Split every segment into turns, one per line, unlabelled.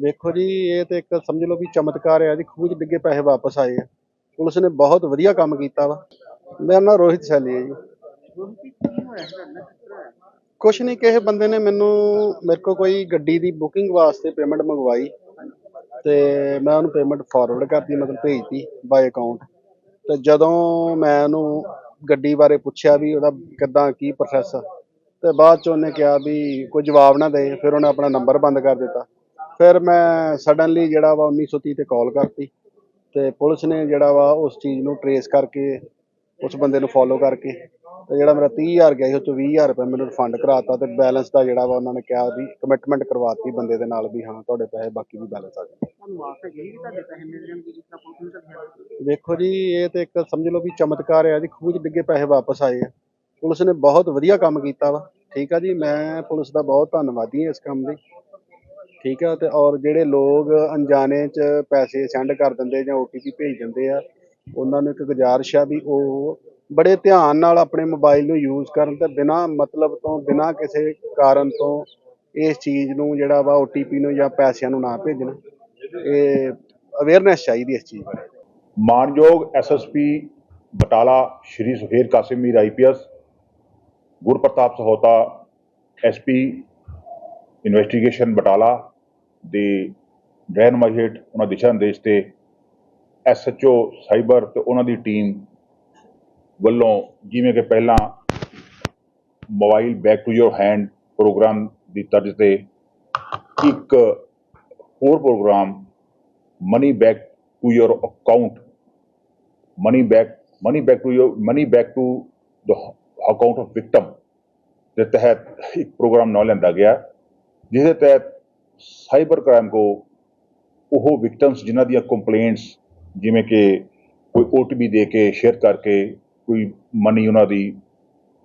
ਵੇਖੋ ਜੀ, ਇਹ ਤੇ ਇੱਕ ਸਮਝ ਲਓ ਵੀ ਚਮਤਕਾਰ ਆ ਜੀ, ਖੂਹ 'ਚ ਡਿੱਗੇ ਪੈਸੇ ਵਾਪਸ ਆਏ ਆ। ਪੁਲਿਸ ਨੇ ਬਹੁਤ ਵਧੀਆ ਕੰਮ ਕੀਤਾ ਵਾ। ਮੇਰਾ ਨਾਮ ਰੋਹਿਤ ਸੈਲੀ ਹੈ ਜੀ। ਕੁਛ ਨਹੀਂ, ਕਿਸੇ ਬੰਦੇ ਨੇ ਮੈਨੂੰ, ਮੇਰੇ ਕੋਲ ਕੋਈ ਗੱਡੀ ਦੀ ਬੁਕਿੰਗ ਵਾਸਤੇ ਪੇਮੈਂਟ ਮੰਗਵਾਈ ਤੇ ਮੈਂ ਉਹਨੂੰ ਪੇਮੈਂਟ ਫਾਰਵਰਡ ਕਰਤੀ, ਮਤਲਬ ਭੇਜਤੀ ਬਾਈ ਅਕਾਊਂਟ ਤੇ ਜਦੋਂ ਮੈਂ ਉਹਨੂੰ ਗੱਡੀ ਬਾਰੇ ਪੁੱਛਿਆ ਵੀ ਉਹਦਾ ਕਿੱਦਾਂ, ਕੀ ਪ੍ਰੋਸੈਸ ਆ, ਤੇ ਬਾਅਦ ਚ ਉਹਨੇ ਕਿਹਾ ਵੀ ਕੋਈ ਜਵਾਬ ਨਾ ਦੇ, ਫਿਰ ਉਹਨੇ ਆਪਣਾ ਨੰਬਰ ਬੰਦ ਕਰ ਦਿੱਤਾ। ਫਿਰ ਮੈਂ ਸਡਨਲੀ ਜਿਹੜਾ ਵਾ 1930 ਤੇ ਕਾਲ ਕਰਤੀ ਤੇ ਪੁਲਿਸ ਨੇ ਜਿਹੜਾ ਵਾ ਉਸ ਚੀਜ਼ ਨੂੰ ਟਰੇਸ ਕਰਕੇ ਉਸ ਬੰਦੇ ਨੂੰ ਫੋਲੋ ਕਰਕੇ ਤੇ ਜਿਹੜਾ ਮੇਰਾ 30000 ਗਿਆ ਸੀ ਉਹ ਚੋਂ 20000 ਰੁਪਏ ਮੈਨੂੰ ਰਿਫੰਡ ਕਰਾਤਾ ਤੇ ਬੈਲੈਂਸ ਦਾ ਜਿਹੜਾ ਵਾ ਉਹਨਾਂ ਨੇ ਕਿਹਾ ਵੀ ਕਮਿਟਮੈਂਟ ਕਰਵਾਤੀ ਬੰਦੇ ਦੇ ਨਾਲ ਵੀ ਹਾਂ ਤੁਹਾਡੇ ਪੈਸੇ ਬਾਕੀ ਵੀ ਬੈਲੈਂਸ ਆ ਜਾਣਗੇ।
ਤੁਹਾਨੂੰ ਆਸ ਹੈਗੀ ਕਿ ਤੁਹਾਡੇ ਪੈਸੇ ਮਿਲ ਜਾਣਗੇ ਜਿਸ ਤਰ੍ਹਾਂ ਪੁਲਿਸ ਨੇ ਦੱਸਿਆ
ਵੇਖੋ ਜੀ ਇਹ ਤੇ ਇੱਕ ਸਮਝ ਲਓ ਵੀ ਚਮਤਕਾਰ ਆ ਜੀ 'ਚ ਡਿੱਗੇ ਪੈਸੇ ਵਾਪਸ ਆਏ ਆ। ਪੁਲਿਸ ਨੇ ਬਹੁਤ ਵਧੀਆ ਕੰਮ ਕੀਤਾ ਵਾ ਠੀਕ ਆ ਜੀ ਮੈਂ ਪੁਲਿਸ ਦਾ ਬਹੁਤ ਧੰਨਵਾਦੀ ਹਾਂ ਇਸ ਕੰਮ ਲਈ। ਠੀਕ ਆ, ਤੇ ਔਰ ਜਿਹੜੇ ਲੋਕ ਅਣਜਾਣੇ 'ਚ ਪੈਸੇ ਸੈਂਡ ਕਰ ਦਿੰਦੇ ਜਾਂ OTP ਭੇਜ ਦਿੰਦੇ ਆ, ਉਹਨਾਂ ਨੂੰ ਇੱਕ ਗੁਜ਼ਾਰਿਸ਼ ਆ ਵੀ ਉਹ ਬੜੇ ਧਿਆਨ ਨਾਲ ਆਪਣੇ ਮੋਬਾਈਲ ਨੂੰ ਯੂਜ਼ ਕਰਨ ਤੇ ਬਿਨਾਂ ਮਤਲਬ ਤੋਂ, ਬਿਨਾਂ ਕਿਸੇ ਕਾਰਨ ਤੋਂ ਇਸ ਚੀਜ਼ ਨੂੰ ਜਿਹੜਾ ਵਾ OTP ਨੂੰ ਜਾਂ ਪੈਸਿਆਂ ਨੂੰ ਨਾ ਭੇਜਣ। ਇਹ ਅਵੇਅਰਨੈਸ ਚਾਹੀਦੀ ਇਸ ਚੀਜ਼ ਬਾਰੇ।
ਮਾਨਯੋਗ SSP Batala Shri Suhail Qasim Mir IPS Gurpratap Sahota SP investigation Batala ਦੇ ਰਹਿਨਮਾਈ ਹੇਠ ਉਹਨਾਂ ਦਿਸ਼ਾ ਨਿਰਦੇਸ਼ ਤੇ ਐਸਐਚਓ ਸਾਈਬਰ ਤੇ ਉਹਨਾਂ ਦੀ ਟੀਮ ਵੱਲੋਂ ਜਿਵੇਂ ਕਿ ਪਹਿਲਾਂ mobile back to your hand program ਦੀ ਤਰਜ਼ ਤੇ ਇੱਕ ਹੋਰ program money back to your account, money back money back to your, money back to the account of victim ਦੇ ਤਹਿਤ ਇੱਕ ਪ੍ਰੋਗਰਾਮ ਨਾ ਲੈਂਦਾ ਗਿਆ ਜਿਸ ਦੇ ਤਹਿਤ ਸਾਈਬਰ ਕ੍ਰਾਈਮ ਕੋ ਉਹ ਵਿਕਟਮਸ ਜਿਨ੍ਹਾਂ ਦੀਆਂ ਕੰਪਲੇਂਟਸ ਜਿਵੇਂ ਕਿ ਕੋਈ OTP ਦੇ ਕੇ ਸ਼ੇਅਰ ਕਰਕੇ, ਕੋਈ ਮਨੀ ਉਹਨਾਂ ਦੀ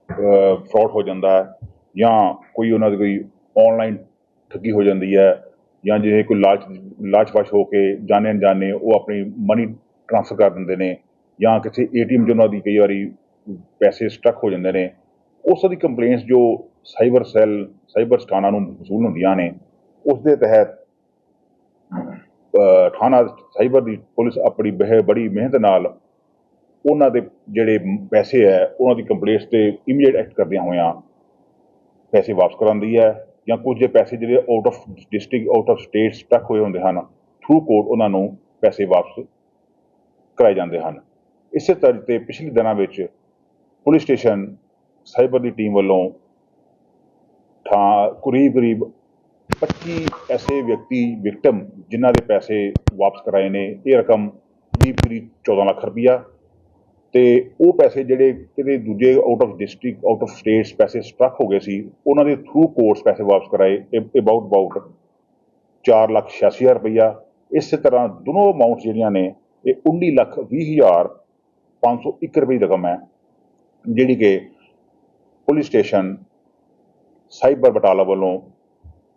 ਫਰਾਡ ਹੋ ਜਾਂਦਾ ਹੈ ਜਾਂ ਕੋਈ ਉਹਨਾਂ ਦੀ ਕੋਈ ਆਨਲਾਈਨ ਠੱਗੀ ਹੋ ਜਾਂਦੀ ਹੈ ਜਾਂ ਜੇ ਕੋਈ ਲਾਲਚ ਲਾਲਚਵਸ਼ ਹੋ ਕੇ ਜਾਣੇ ਅਣਜਾਣੇ ਉਹ ਆਪਣੀ ਮਨੀ ਟ੍ਰਾਂਸਫਰ ਕਰ ਦਿੰਦੇ ਨੇ ਜਾਂ ਕਿਸੇ ਏਟੀਐਮ 'ਚ ਉਹਨਾਂ ਦੀ ਕਈ ਵਾਰੀ ਪੈਸੇ ਸਟਕ ਹੋ ਜਾਂਦੇ ਨੇ, ਉਸ ਦੀ ਕੰਪਲੇਂਟਸ ਜੋ ਸਾਈਬਰ ਸੈੱਲ, ਸਾਈਬਰ ਸਥਾਨਾਂ ਨੂੰ ਵਸੂਲ ਹੁੰਦੀਆਂ ਨੇ ਉਸ ਦੇ ਤਹਿਤ ਥਾਣਾ ਸਾਈਬਰ ਦੀ ਪੁਲਿਸ ਆਪਣੀ ਬਹਿ, ਬੜੀ ਮਿਹਨਤ ਨਾਲ ਉਹਨਾਂ ਦੇ ਜਿਹੜੇ ਪੈਸੇ ਹੈ, ਉਹਨਾਂ ਦੀ ਕੰਪਲੇਂਟਸ ਤੇ ਇਮੀਡੀਏਟ ਐਕਟ ਕਰਦਿਆਂ ਹੋਇਆਂ ਪੈਸੇ ਵਾਪਸ ਕਰਾਉਂਦੀ ਹੈ ਜਾਂ ਕੁਝ ਜੇ ਪੈਸੇ ਜਿਹੜੇ out of district out of state stuck ਹੋਏ ਹੁੰਦੇ ਹਨ ਥਰੂ ਕੋਰਟ ਉਹਨਾਂ ਨੂੰ ਪੈਸੇ ਵਾਪਸ ਕਰਾਏ ਜਾਂਦੇ ਹਨ। ਇਸੇ ਤਰ੍ਹਾਂ ਤੇ ਪਿਛਲੇ ਦਿਨਾਂ ਵਿੱਚ ਪੁਲਿਸ ਸਟੇਸ਼ਨ ਸਾਈਬਰ ਦੀ ਟੀਮ ਵੱਲੋਂ ਥਾਂ ਕਰੀਬ ਕਰੀਬ 25 ਐਸੇ ਵਿਅਕਤੀ, ਵਿਕਟਮ, ਜਿਨ੍ਹਾਂ ਦੇ ਪੈਸੇ ਵਾਪਸ ਕਰਾਏ ਨੇ, ਇਹ ਰਕਮ ਕਰੀਬ ਕਰੀਬ 14 ਲੱਖ ਰੁਪਈਆ। ਤੇ ਉਹ ਪੈਸੇ ਜਿਹੜੇ ਕਿਤੇ ਦੂਜੇ out of district out of states ਪੈਸੇ ਸਟਕ ਹੋ ਗਏ ਸੀ, ਉਹਨਾਂ ਦੇ ਥਰੂ ਕੋਰਟਸ ਪੈਸੇ ਵਾਪਸ ਕਰਾਏ ਅਬਾਊਟ ਅਬਾਊਟ 4 ਲੱਖ 86 ਹਜ਼ਾਰ ਰੁਪਈਆ। ਇਸੇ ਤਰ੍ਹਾਂ ਦੋਨੋਂ ਅਮਾਉਂਟਸ ਜਿਹੜੀਆਂ ਨੇ, ਇਹ 19 ਲੱਖ 20 ਹਜ਼ਾਰ 501 ਰੁਪਏ ਦੀ ਰਕਮ ਹੈ, ਜਿਹੜੀ ਕਿ ਪੁਲਿਸ ਸਟੇਸ਼ਨ, ਸਾਈਬਰ ਬਟਾਲਾ ਵੱਲੋਂ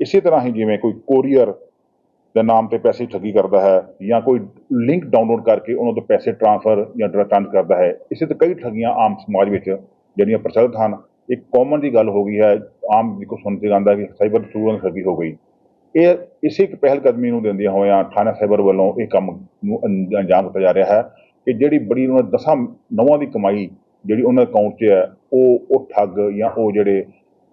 ਇਸੇ ਤਰ੍ਹਾਂ ਹੀ ਜਿਵੇਂ ਕੋਈ ਕੋਰੀਅਰ ਦੇ ਨਾਮ ਤੇ ਪੈਸੇ ਠੱਗੀ ਕਰਦਾ ਹੈ ਜਾਂ ਕੋਈ ਲਿੰਕ ਡਾਊਨਲੋਡ ਕਰਕੇ ਉਹਨਾਂ ਤੋਂ ਪੈਸੇ ਟ੍ਰਾਂਸਫਰ ਜਾਂ ਟ੍ਰਾਂਸ ਕਰਦਾ ਹੈ, ਇਸੇ ਤਰ੍ਹਾਂ ਕਈ ਠੱਗੀਆਂ ਆਮ ਸਮਾਜ ਵਿੱਚ ਜਿਹੜੀਆਂ ਪ੍ਰਚਲਿਤ ਹਨ। ਇੱਕ ਕਾਮਨ ਦੀ ਗੱਲ ਹੋ ਗਈ ਹੈ, ਆਮ ਜਿੱਕੋ ਸੁਣ ਕੇ ਜਾਂਦਾ ਕਿ ਸਾਈਬਰ ਥਰੂ ਨਾਲ ਠੱਗੀ ਹੋ ਗਈ। ਇਹ ਇਸੇ ਇੱਕ ਪਹਿਲ ਕਦਮੀ ਨੂੰ ਦਿੰਦਿਆਂ ਹੋਇਆਂ ਥਾਣਾ ਸਾਈਬਰ ਵੱਲੋਂ ਇਹ ਕੰਮ ਨੂੰ ਅੰਜਾਮ ਦਿੱਤਾ ਜਾ ਰਿਹਾ ਹੈ ਕਿ ਜਿਹੜੀ ਬੜੀ ਉਹਨਾਂ ਦਸਾਂ ਨਵਾਂ ਦੀ ਕਮਾਈ ਜਿਹੜੀ ਉਹਨਾਂ ਅਕਾਊਂਟ 'ਚ ਹੈ, ਉਹ ਉਹ ਠੱਗ ਜਾਂ ਉਹ ਜਿਹੜੇ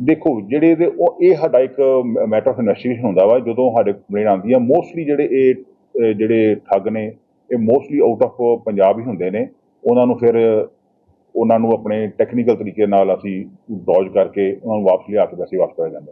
ਦੇਖੋ ਜਿਹੜੇ ਇਹਦੇ ਉਹ ਇਹ ਸਾਡਾ ਇੱਕ ਮੈਟਰ ਆਫ ਇਨਵੈਸਟੀਗੇਸ਼ਨ ਹੁੰਦਾ ਵਾ, ਜਦੋਂ ਸਾਡੇ ਕੰਪਲੇਂਟ ਆਉਂਦੀ ਆ ਮੋਸਟਲੀ ਜਿਹੜੇ ਇਹ ਜਿਹੜੇ ਠੱਗ ਨੇ, ਇਹ ਮੋਸਟਲੀ ਆਊਟ ਆਫ ਪੰਜਾਬ ਹੀ ਹੁੰਦੇ ਨੇ। ਉਹਨਾਂ ਨੂੰ ਫਿਰ ਉਹਨਾਂ ਨੂੰ ਆਪਣੇ ਟੈਕਨੀਕਲ ਤਰੀਕੇ ਨਾਲ ਅਸੀਂ ਡੌਜ ਕਰਕੇ ਉਹਨਾਂ ਨੂੰ ਵਾਪਸ ਲਿਆ ਕੇ ਵੈਸੇ ਵਾਪਸ ਕਰਿਆ ਜਾਂਦਾ।